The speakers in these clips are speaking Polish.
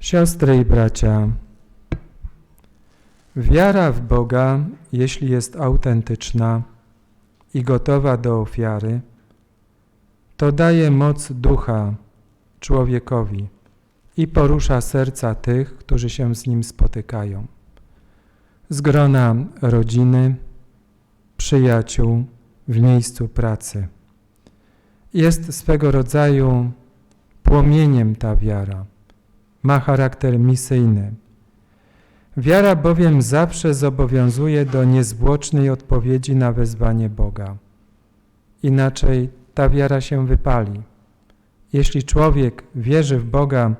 Siostry i bracia, wiara w Boga, jeśli jest autentyczna i gotowa do ofiary, to daje moc ducha człowiekowi i porusza serca tych, którzy się z nim spotykają. Z grona rodziny, przyjaciół, w miejscu pracy. Jest swego rodzaju płomieniem ta wiara. Ma charakter misyjny. Wiara bowiem zawsze zobowiązuje do niezwłocznej odpowiedzi na wezwanie Boga. Inaczej ta wiara się wypali. Jeśli człowiek wierzy w Boga,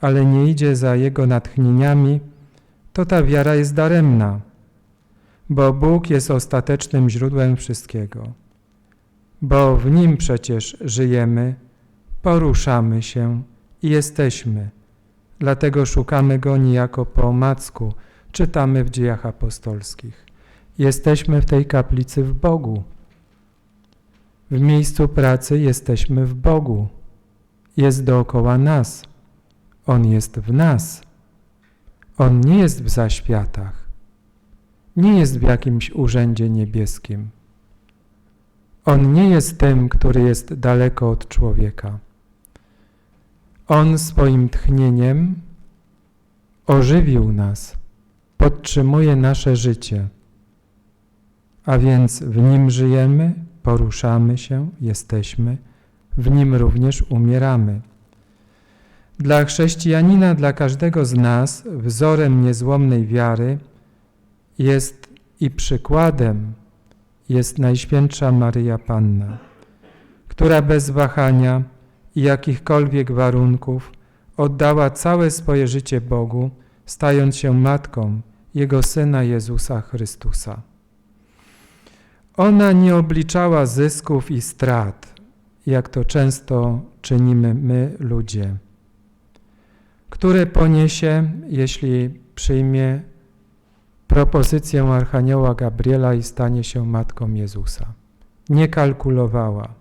ale nie idzie za Jego natchnieniami, to ta wiara jest daremna, bo Bóg jest ostatecznym źródłem wszystkiego. Bo w Nim przecież żyjemy, poruszamy się i jesteśmy. Dlatego szukamy Go niejako po omacku, czytamy w dziejach apostolskich. Jesteśmy w tej kaplicy w Bogu. W miejscu pracy jesteśmy w Bogu. Jest dookoła nas. On jest w nas. On nie jest w zaświatach. Nie jest w jakimś urzędzie niebieskim. On nie jest tym, który jest daleko od człowieka. On swoim tchnieniem ożywił nas, podtrzymuje nasze życie, a więc w Nim żyjemy, poruszamy się, jesteśmy, w Nim również umieramy. Dla chrześcijanina, dla każdego z nas wzorem niezłomnej wiary jest i przykładem jest Najświętsza Maryja Panna, która bez wahania i jakichkolwiek warunków oddała całe swoje życie Bogu, stając się matką Jego Syna Jezusa Chrystusa. Ona nie obliczała zysków i strat, jak to często czynimy my ludzie, które poniesie, jeśli przyjmie propozycję Archanioła Gabriela i stanie się matką Jezusa. Nie kalkulowała,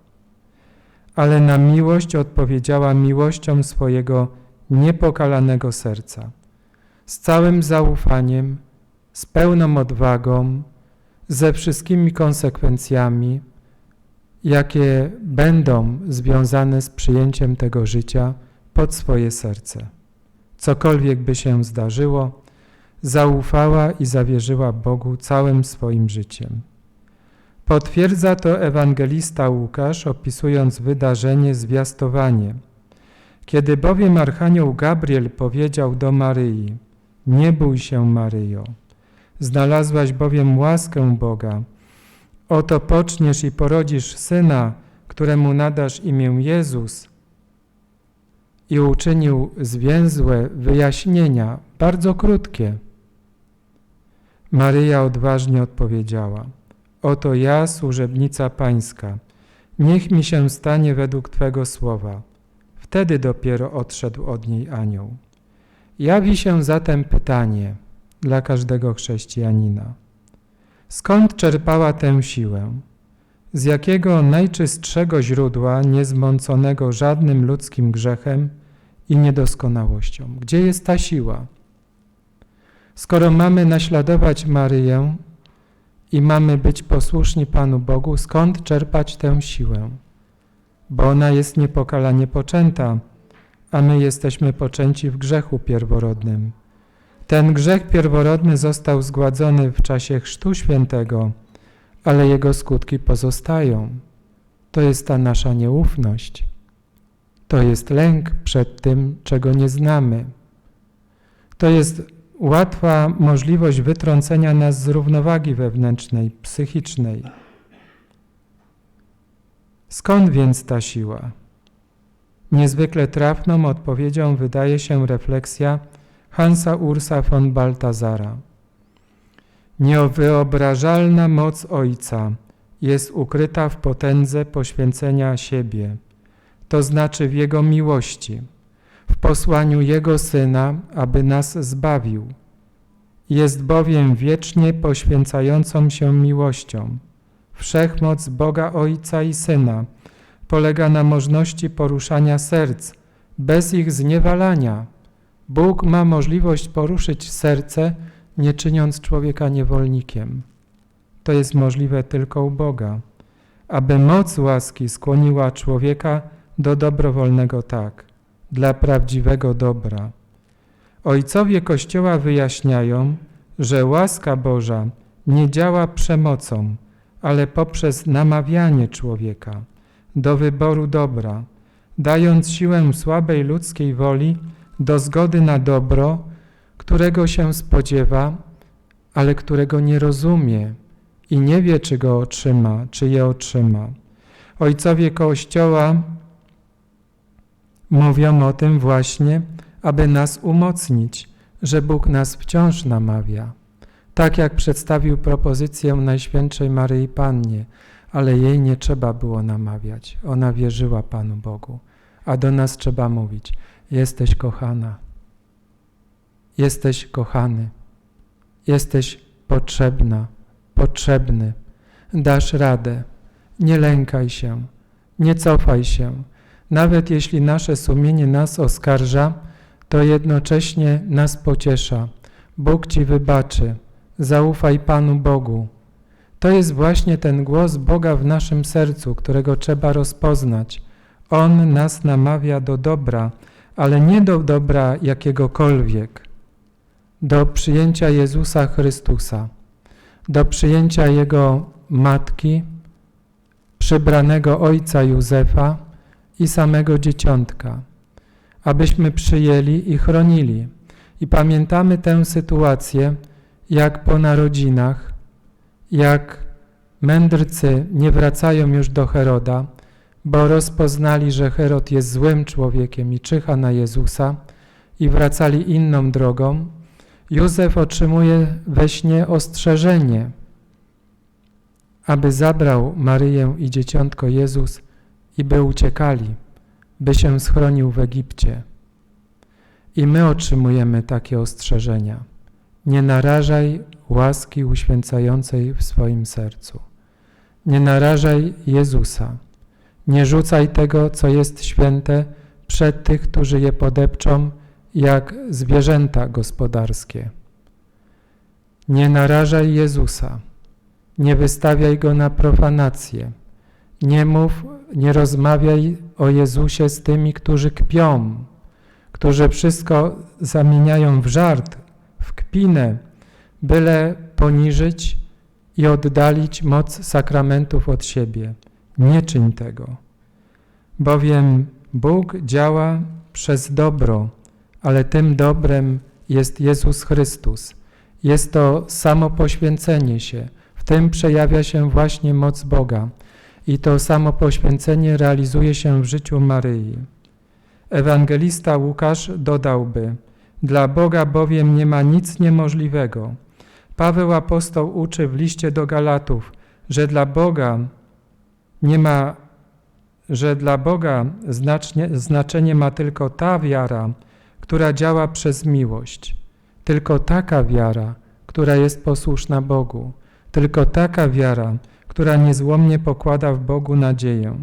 ale na miłość odpowiedziała miłością swojego niepokalanego serca, z całym zaufaniem, z pełną odwagą, ze wszystkimi konsekwencjami, jakie będą związane z przyjęciem tego życia pod swoje serce. Cokolwiek by się zdarzyło, zaufała i zawierzyła Bogu całym swoim życiem. Potwierdza to ewangelista Łukasz, opisując wydarzenie zwiastowanie. Kiedy bowiem Archanioł Gabriel powiedział do Maryi, nie bój się Maryjo, znalazłaś bowiem łaskę Boga, oto poczniesz i porodzisz Syna, któremu nadasz imię Jezus, i uczynił zwięzłe wyjaśnienia, bardzo krótkie. Maryja odważnie odpowiedziała, oto ja, służebnica Pańska, niech mi się stanie według Twego słowa. Wtedy dopiero odszedł od niej anioł. Jawi się zatem pytanie dla każdego chrześcijanina. Skąd czerpała tę siłę? Z jakiego najczystszego źródła, niezmąconego żadnym ludzkim grzechem i niedoskonałością? Gdzie jest ta siła? Skoro mamy naśladować Maryję i mamy być posłuszni Panu Bogu, skąd czerpać tę siłę? Bo ona jest niepokalanie poczęta, a my jesteśmy poczęci w grzechu pierworodnym. Ten grzech pierworodny został zgładzony w czasie Chrztu Świętego, ale jego skutki pozostają. To jest ta nasza nieufność. To jest lęk przed tym, czego nie znamy. To jest łatwa możliwość wytrącenia nas z równowagi wewnętrznej, psychicznej. Skąd więc ta siła? Niezwykle trafną odpowiedzią wydaje się refleksja Hansa Ursa von Baltazara. Niewyobrażalna moc Ojca jest ukryta w potędze poświęcenia siebie, to znaczy w Jego miłości w posłaniu Jego Syna, aby nas zbawił. Jest bowiem wiecznie poświęcającą się miłością. Wszechmoc Boga Ojca i Syna polega na możności poruszania serc bez ich zniewalania, Bóg ma możliwość poruszyć serce, nie czyniąc człowieka niewolnikiem. To jest możliwe tylko u Boga. Aby moc łaski skłoniła człowieka do dobrowolnego tak, dla prawdziwego dobra. Ojcowie Kościoła wyjaśniają, że łaska Boża nie działa przemocą, ale poprzez namawianie człowieka do wyboru dobra, dając siłę słabej ludzkiej woli do zgody na dobro, którego się spodziewa, ale którego nie rozumie i nie wie, czy go otrzyma, czy je otrzyma. Ojcowie Kościoła mówią o tym właśnie, aby nas umocnić, że Bóg nas wciąż namawia. Tak jak przedstawił propozycję Najświętszej Maryi Pannie, ale jej nie trzeba było namawiać. Ona wierzyła Panu Bogu, a do nas trzeba mówić: Jesteś kochana, jesteś kochany, jesteś potrzebna, potrzebny, dasz radę, nie lękaj się, nie cofaj się. Nawet jeśli nasze sumienie nas oskarża, to jednocześnie nas pociesza. Bóg Ci wybaczy. Zaufaj Panu Bogu. To jest właśnie ten głos Boga w naszym sercu, którego trzeba rozpoznać. On nas namawia do dobra, ale nie do dobra jakiegokolwiek, do przyjęcia Jezusa Chrystusa, do przyjęcia Jego matki, przybranego ojca Józefa i samego dzieciątka, abyśmy przyjęli i chronili. I pamiętamy tę sytuację, jak po narodzinach, jak mędrcy nie wracają już do Heroda, bo rozpoznali, że Herod jest złym człowiekiem i czyha na Jezusa i wracali inną drogą, Józef otrzymuje we śnie ostrzeżenie, aby zabrał Maryję i dzieciątko Jezus i by uciekali, by się schronił w Egipcie. I my otrzymujemy takie ostrzeżenia. Nie narażaj łaski uświęcającej w swoim sercu. Nie narażaj Jezusa. Nie rzucaj tego, co jest święte, przed tych, którzy je podepczą, jak zwierzęta gospodarskie. Nie narażaj Jezusa. Nie wystawiaj Go na profanację. Nie mów, nie rozmawiaj o Jezusie z tymi, którzy kpią, którzy wszystko zamieniają w żart, w kpinę, byle poniżyć i oddalić moc sakramentów od siebie. Nie czyń tego, bowiem Bóg działa przez dobro, ale tym dobrem jest Jezus Chrystus. Jest to samo poświęcenie się. W tym przejawia się właśnie moc Boga i to samo poświęcenie realizuje się w życiu Maryi. Ewangelista Łukasz dodałby, dla Boga bowiem nie ma nic niemożliwego. Paweł apostoł uczy w liście do Galatów, że dla Boga nie ma, że dla Boga znacznie, znaczenie ma tylko ta wiara, która działa przez miłość, tylko taka wiara, która jest posłuszna Bogu, tylko taka wiara, która niezłomnie pokłada w Bogu nadzieję.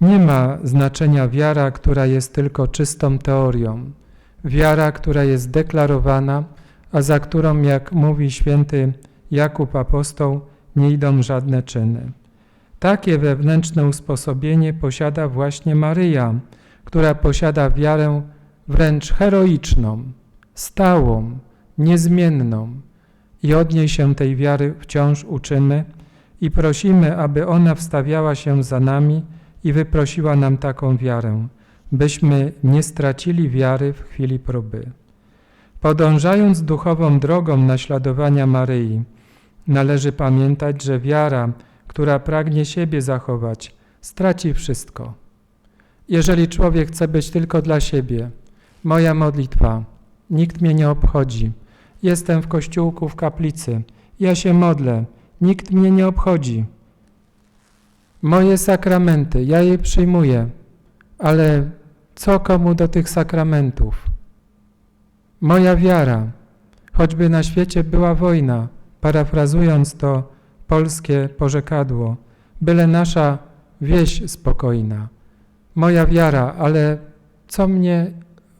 Nie ma znaczenia wiara, która jest tylko czystą teorią, wiara, która jest deklarowana, a za którą, jak mówi święty Jakub apostoł, nie idą żadne czyny. Takie wewnętrzne usposobienie posiada właśnie Maryja, która posiada wiarę wręcz heroiczną, stałą, niezmienną i od niej się tej wiary wciąż uczymy i prosimy, aby ona wstawiała się za nami i wyprosiła nam taką wiarę, byśmy nie stracili wiary w chwili próby. Podążając duchową drogą naśladowania Maryi, należy pamiętać, że wiara, która pragnie siebie zachować, straci wszystko. Jeżeli człowiek chce być tylko dla siebie, moja modlitwa, nikt mnie nie obchodzi, jestem w kościółku, w kaplicy, ja się modlę, nikt mnie nie obchodzi. Moje sakramenty, ja je przyjmuję, ale co komu do tych sakramentów? Moja wiara, choćby na świecie była wojna, parafrazując to polskie porzekadło, byle nasza wieś spokojna. Moja wiara, ale co mnie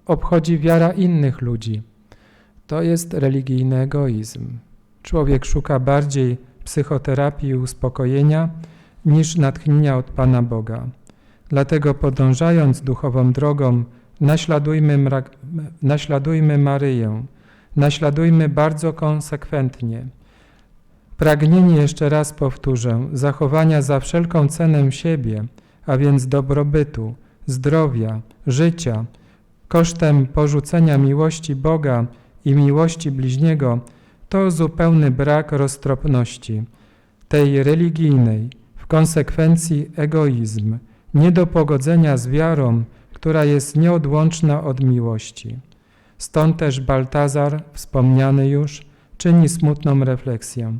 obchodzi wiara innych ludzi. To jest religijny egoizm. Człowiek szuka bardziej psychoterapii i uspokojenia niż natchnienia od Pana Boga. Dlatego podążając duchową drogą, naśladujmy, naśladujmy Maryję, naśladujmy bardzo konsekwentnie. Pragnienie, jeszcze raz powtórzę, zachowania za wszelką cenę siebie, a więc dobrobytu, zdrowia, życia, kosztem porzucenia miłości Boga i miłości bliźniego, to zupełny brak roztropności, tej religijnej, w konsekwencji egoizm, nie do pogodzenia z wiarą, która jest nieodłączna od miłości. Stąd też Baltazar, wspomniany już, czyni smutną refleksję.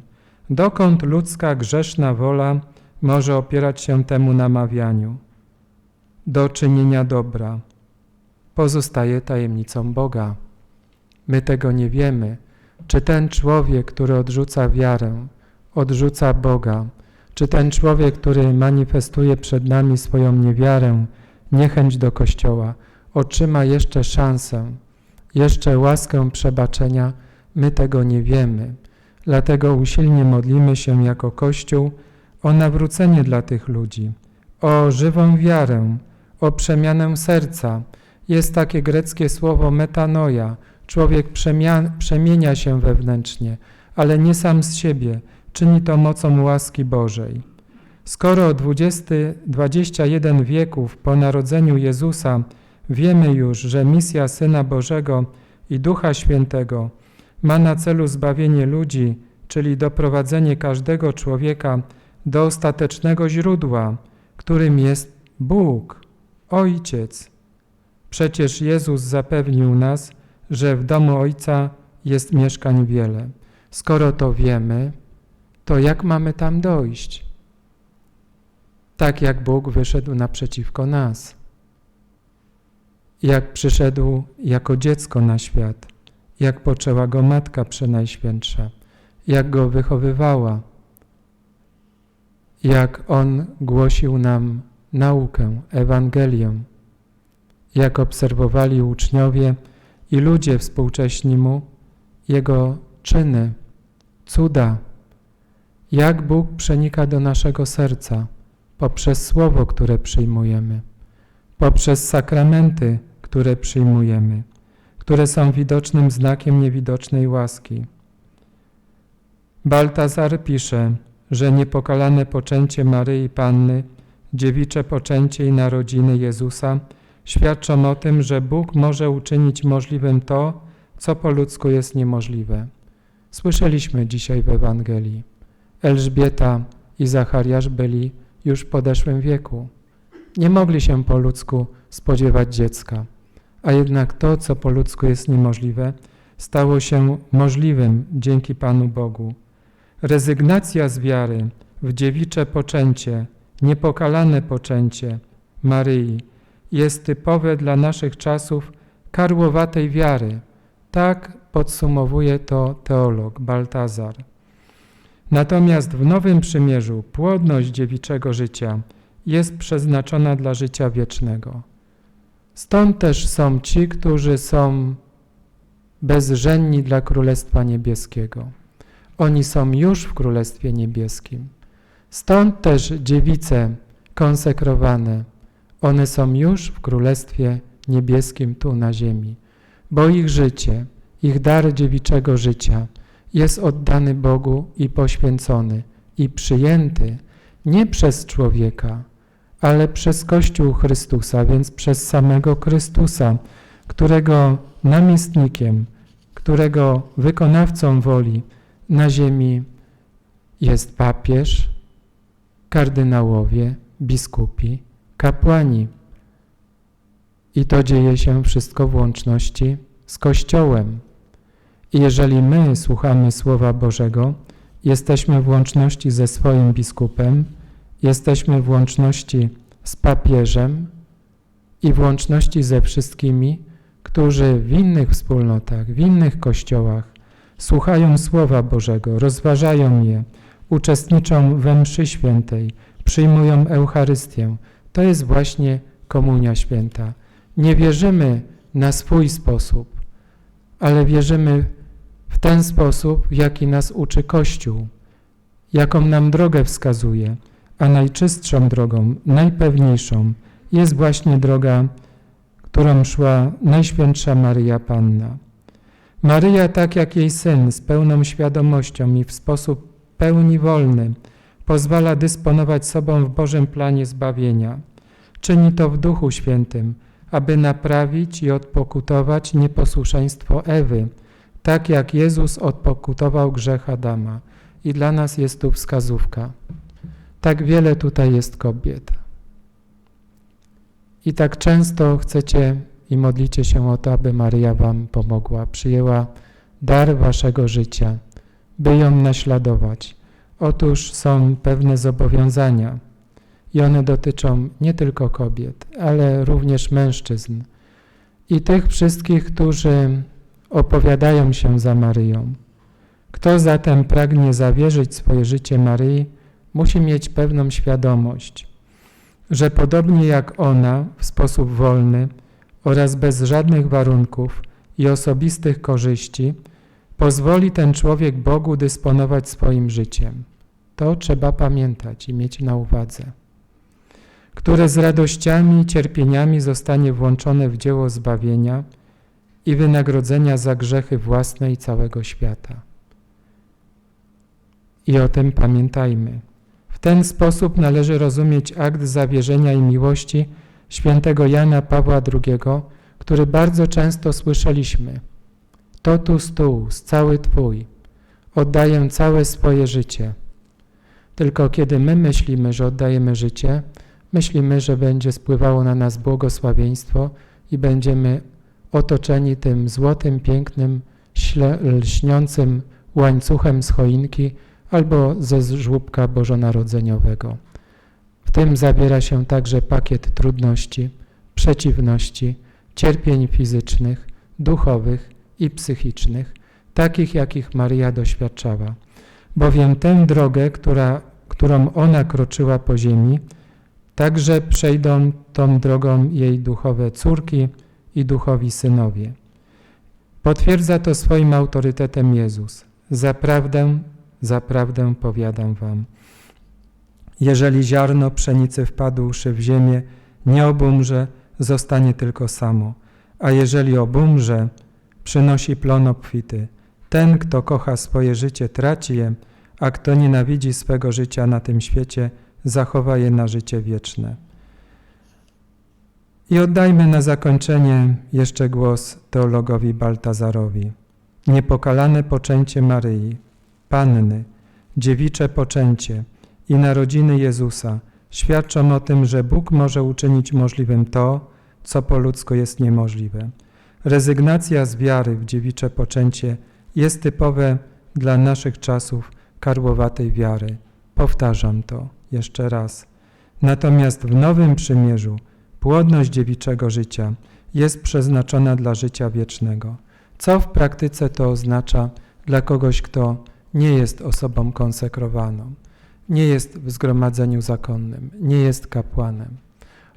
Dokąd ludzka grzeszna wola może opierać się temu namawianiu? Do czynienia dobra. Pozostaje tajemnicą Boga. My tego nie wiemy. Czy ten człowiek, który odrzuca wiarę, odrzuca Boga, czy ten człowiek, który manifestuje przed nami swoją niewiarę, niechęć do Kościoła, otrzyma jeszcze szansę, jeszcze łaskę przebaczenia, my tego nie wiemy. Dlatego usilnie modlimy się jako Kościół o nawrócenie dla tych ludzi, o żywą wiarę, o przemianę serca. Jest takie greckie słowo metanoja. Człowiek przemienia się wewnętrznie, ale nie sam z siebie, czyni to mocą łaski Bożej. Skoro 20, 21 wieków po narodzeniu Jezusa wiemy już, że misja Syna Bożego i Ducha Świętego ma na celu zbawienie ludzi, czyli doprowadzenie każdego człowieka do ostatecznego źródła, którym jest Bóg, Ojciec. Przecież Jezus zapewnił nas, że w domu Ojca jest mieszkań wiele. Skoro to wiemy, to jak mamy tam dojść? Tak jak Bóg wyszedł naprzeciwko nas. Jak przyszedł jako dziecko na świat, jak poczęła go Matka Przenajświętsza, jak go wychowywała, jak On głosił nam naukę, Ewangelię, jak obserwowali uczniowie i ludzie współcześni Mu Jego czyny, cuda, jak Bóg przenika do naszego serca poprzez Słowo, które przyjmujemy, poprzez sakramenty, które przyjmujemy, które są widocznym znakiem niewidocznej łaski. Baltazar pisze, że niepokalane poczęcie Maryi Panny, dziewicze poczęcie i narodziny Jezusa świadczą o tym, że Bóg może uczynić możliwym to, co po ludzku jest niemożliwe. Słyszeliśmy dzisiaj w Ewangelii. Elżbieta i Zachariasz byli już w podeszłym wieku. Nie mogli się po ludzku spodziewać dziecka, a jednak to, co po ludzku jest niemożliwe, stało się możliwym dzięki Panu Bogu. Rezygnacja z wiary w dziewicze poczęcie, niepokalane poczęcie Maryi jest typowe dla naszych czasów karłowatej wiary. Tak podsumowuje to teolog Baltazar. Natomiast w Nowym Przymierzu płodność dziewiczego życia jest przeznaczona dla życia wiecznego. Stąd też są ci, którzy są bezżenni dla Królestwa Niebieskiego. Oni są już w Królestwie Niebieskim. Stąd też dziewice konsekrowane, one są już w Królestwie Niebieskim tu na ziemi, bo ich życie, ich dar dziewiczego życia jest oddany Bogu i poświęcony i przyjęty nie przez człowieka, ale przez Kościół Chrystusa, więc przez samego Chrystusa, którego namiestnikiem, którego wykonawcą woli na ziemi jest papież, kardynałowie, biskupi, kapłani. I to dzieje się wszystko w łączności z Kościołem. I jeżeli my słuchamy Słowa Bożego, jesteśmy w łączności ze swoim biskupem, jesteśmy w łączności z papieżem i w łączności ze wszystkimi, którzy w innych wspólnotach, w innych kościołach słuchają Słowa Bożego, rozważają je, uczestniczą we mszy świętej, przyjmują Eucharystię. To jest właśnie Komunia Święta. Nie wierzymy na swój sposób, ale wierzymy w ten sposób, jaki nas uczy Kościół, jaką nam drogę wskazuje, a najczystszą drogą, najpewniejszą jest właśnie droga, którą szła Najświętsza Maryja Panna. Maryja, tak jak jej syn, z pełną świadomością i w sposób pełni wolny, pozwala dysponować sobą w Bożym planie zbawienia. Czyni to w Duchu Świętym, aby naprawić i odpokutować nieposłuszeństwo Ewy, tak jak Jezus odpokutował grzech Adama. I dla nas jest tu wskazówka. Tak wiele tutaj jest kobiet. I tak często chcecie i modlicie się o to, aby Maryja Wam pomogła, przyjęła dar Waszego życia, by ją naśladować. Otóż są pewne zobowiązania i one dotyczą nie tylko kobiet, ale również mężczyzn i tych wszystkich, którzy opowiadają się za Maryją. Kto zatem pragnie zawierzyć swoje życie Maryi, musi mieć pewną świadomość, że podobnie jak ona, w sposób wolny oraz bez żadnych warunków i osobistych korzyści, pozwoli ten człowiek Bogu dysponować swoim życiem. To trzeba pamiętać i mieć na uwadze. Które z radościami i cierpieniami zostanie włączone w dzieło zbawienia i wynagrodzenia za grzechy własne i całego świata. I o tym pamiętajmy. W ten sposób należy rozumieć akt zawierzenia i miłości świętego Jana Pawła II, który bardzo często słyszeliśmy. Totus z cały Twój, oddaję całe swoje życie. Tylko kiedy my myślimy, że oddajemy życie, myślimy, że będzie spływało na nas błogosławieństwo i będziemy otoczeni tym złotym, pięknym, lśniącym łańcuchem z choinki, albo ze żłóbka bożonarodzeniowego. W tym zawiera się także pakiet trudności, przeciwności, cierpień fizycznych, duchowych i psychicznych, takich jakich Maria doświadczała. Bowiem tę drogę, która, którą ona kroczyła po ziemi, także przejdą tą drogą jej duchowe córki i duchowi synowie. Potwierdza to swoim autorytetem Jezus. Zaprawdę Zaprawdę powiadam wam, jeżeli ziarno pszenicy wpadłszy w ziemię, nie obumrze, zostanie tylko samo, a jeżeli obumrze, przynosi plon obfity. Ten, kto kocha swoje życie, traci je, a kto nienawidzi swego życia na tym świecie, zachowa je na życie wieczne. I oddajmy na zakończenie jeszcze głos teologowi Baltazarowi. Niepokalane poczęcie Maryi, Panny, dziewicze poczęcie i narodziny Jezusa świadczą o tym, że Bóg może uczynić możliwym to, co po ludzku jest niemożliwe. Rezygnacja z wiary w dziewicze poczęcie jest typowe dla naszych czasów karłowatej wiary. Powtarzam to jeszcze raz. Natomiast w Nowym Przymierzu płodność dziewiczego życia jest przeznaczona dla życia wiecznego. Co w praktyce to oznacza dla kogoś, kto nie jest osobą konsekrowaną, nie jest w zgromadzeniu zakonnym, nie jest kapłanem.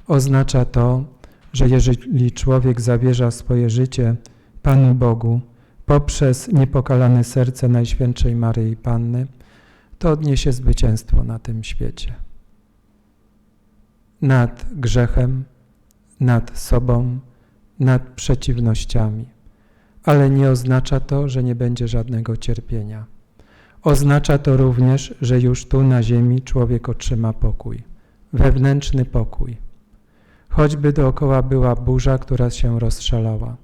Oznacza to, że jeżeli człowiek zawierza swoje życie Panu Bogu poprzez niepokalane serce Najświętszej Maryi Panny, to odniesie zwycięstwo na tym świecie. Nad grzechem, nad sobą, nad przeciwnościami. Ale nie oznacza to, że nie będzie żadnego cierpienia. Oznacza to również, że już tu na ziemi człowiek otrzyma pokój, wewnętrzny pokój. Choćby dookoła była burza, która się rozszalała,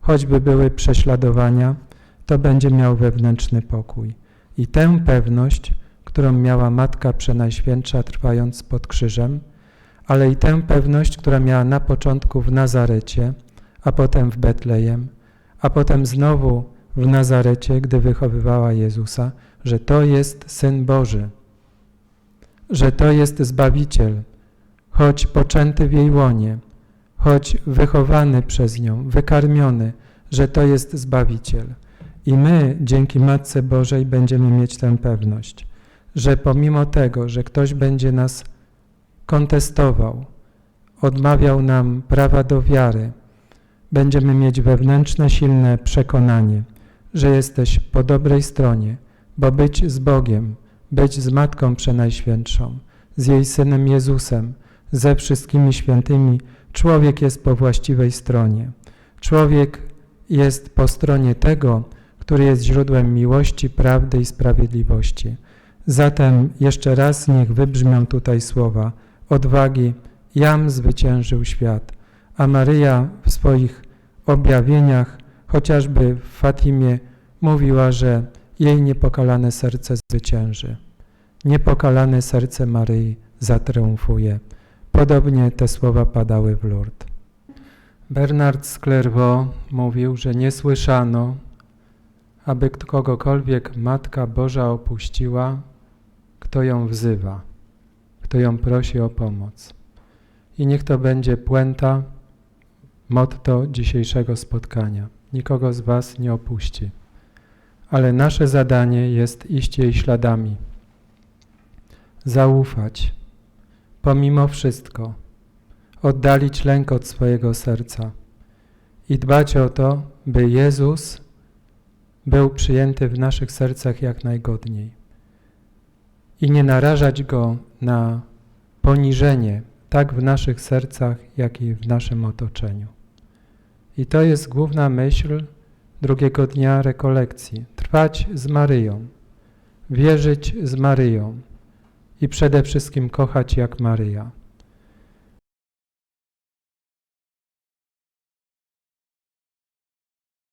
choćby były prześladowania, to będzie miał wewnętrzny pokój. I tę pewność, którą miała Matka Przenajświętsza trwając pod krzyżem, ale i tę pewność, która miała na początku w Nazarecie, a potem w Betlejem, a potem znowu w Nazarecie, gdy wychowywała Jezusa, że to jest Syn Boży, że to jest Zbawiciel, choć poczęty w jej łonie, choć wychowany przez nią, wykarmiony, że to jest Zbawiciel. I my dzięki Matce Bożej będziemy mieć tę pewność, że pomimo tego, że ktoś będzie nas kontestował, odmawiał nam prawa do wiary, będziemy mieć wewnętrzne, silne przekonanie, że jesteś po dobrej stronie, bo być z Bogiem, być z Matką Przenajświętszą, z jej Synem Jezusem, ze wszystkimi świętymi, człowiek jest po właściwej stronie. Człowiek jest po stronie tego, który jest źródłem miłości, prawdy i sprawiedliwości. Zatem jeszcze raz niech wybrzmią tutaj słowa odwagi, jam zwyciężył świat. A Maryja w swoich objawieniach, chociażby w Fatimie, mówiła, że jej niepokalane serce zwycięży. Niepokalane serce Maryi zatriumfuje. Podobnie te słowa padały w Lourdes. Bernard z mówił, że nie słyszano, aby kogokolwiek Matka Boża opuściła, kto ją wzywa, kto ją prosi o pomoc. I niech to będzie puenta, motto dzisiejszego spotkania. Nikogo z Was nie opuści. Ale nasze zadanie jest iść jej śladami. Zaufać, pomimo wszystko, oddalić lęk od swojego serca i dbać o to, by Jezus był przyjęty w naszych sercach jak najgodniej. I nie narażać Go na poniżenie, tak w naszych sercach, jak i w naszym otoczeniu. I to jest główna myśl drugiego dnia rekolekcji. Trwać z Maryją, wierzyć z Maryją i przede wszystkim kochać jak Maryja.